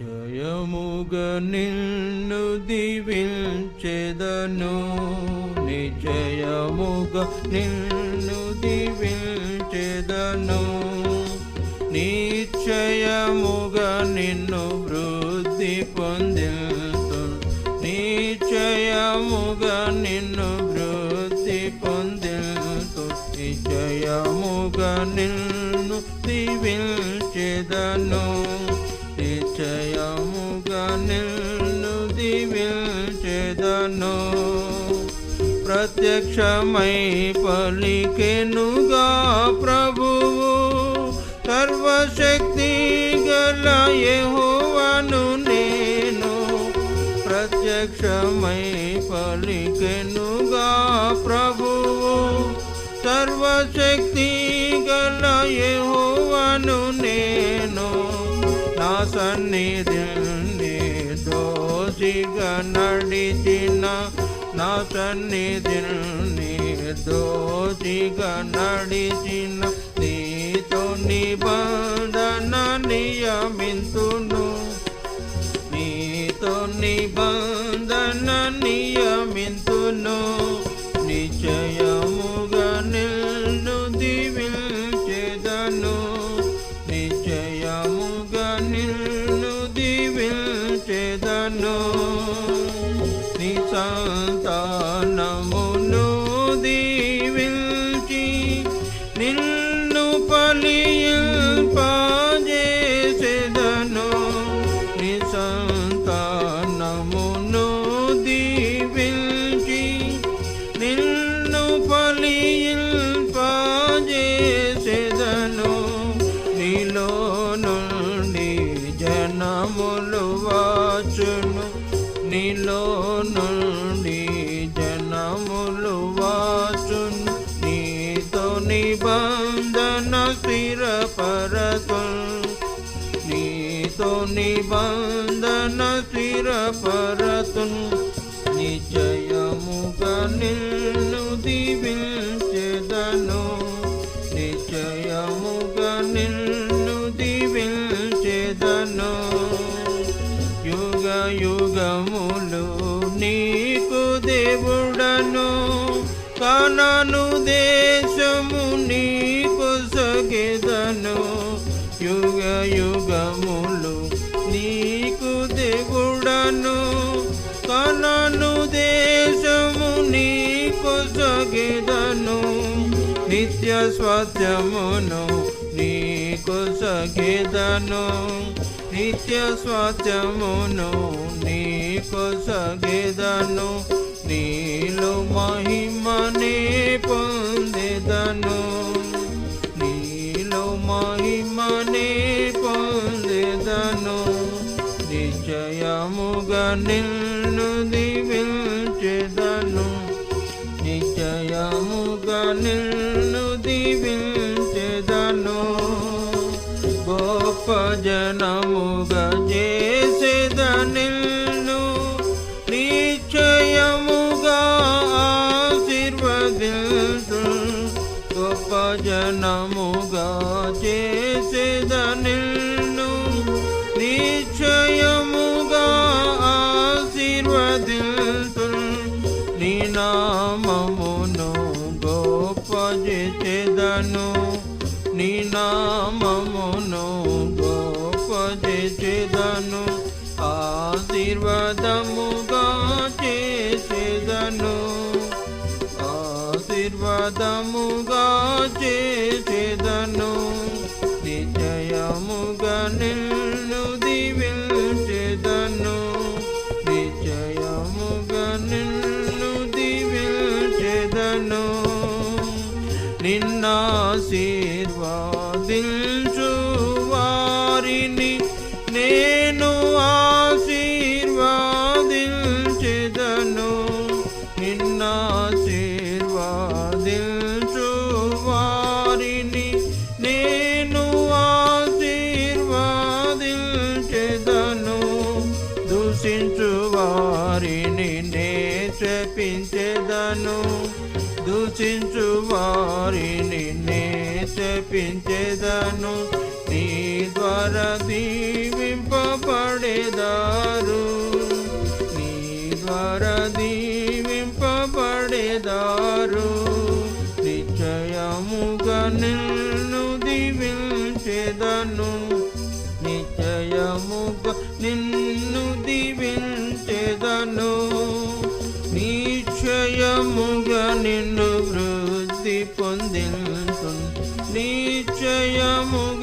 జయముగ నిన్ను దివించెదను. నిజయముగ నిన్ను దివించెదను. నిశ్చయముగ నిన్ను వృద్ధి పొందిల్తు నిశ్చయముగ నిన్ను వృద్ధి పొందిల్తు నిశ్చయముగ నిన్ను దివించెదను. నిశ్చయముగా నిన్ను దివించెదను. ప్రత్యక్షమై పలికెనుగా ప్రభువు సర్వశక్తి గల యెహోవాను నేను. ప్రత్యక్షమై పలికెనుగా ప్రభువు సర్వశక్తి గల యెహోవాను నేను. నా సన్నిధి దోషిగా నడిచిన నా సన్నిధి దోషిగా నడిచిన నీతో నిబంధన నియమింతును. నీతో నిబంధన వాచును నీలో నుండి జనములు వాచును. నీతో నిబంధన స్థిరపరతు నీతో నిబంధన స్థిరపరతును నిశ్చయముగా నిన్ను దివిల్ దేవుడను కనను దేశము నీకు సగెదను. యుగ యుగములు నీకు దేవుడను కనను దేశము నీకు సగెదను. నిత్య స్వాస్థ్యమును నీకు సగేదను. నిత్య స్వాస్థ్యమును నీకు సగేదను. నీలో మహిమనే పొందెదను. నీలో మహిమనే పొందెదను. నిశ్చయముగా నిన్ను దివించెదను. గొప్ప చేసేదను నీ నామమును గొప్ప చేసేదను ఆశీర్వాదముగా చేసేదను. ఆశీర్వాదముగా చేసేదను. నిశ్చయముగా నిన్ను నిన్నాశీర్వాదించు వారిని నేను ఆశీర్వాదించెదను. నిన్నాశీర్వాదించు వారిని నేను ఆశీర్వాదించెదను. దూషించు వారిని నే శపించెదను దూషించు వారిని నే శపించెదను నీ ద్వారా దీవింపబడేదారు. నీ ద్వారా దీవింపబడేదారు. నిశ్చయముగా నిన్ను దీవించేదను నిశ్చయముగా నిన్ను దీవించేదను. నిశ్చయముగా నిన్ను వృద్ధి పొందించు నిశ్చయముగా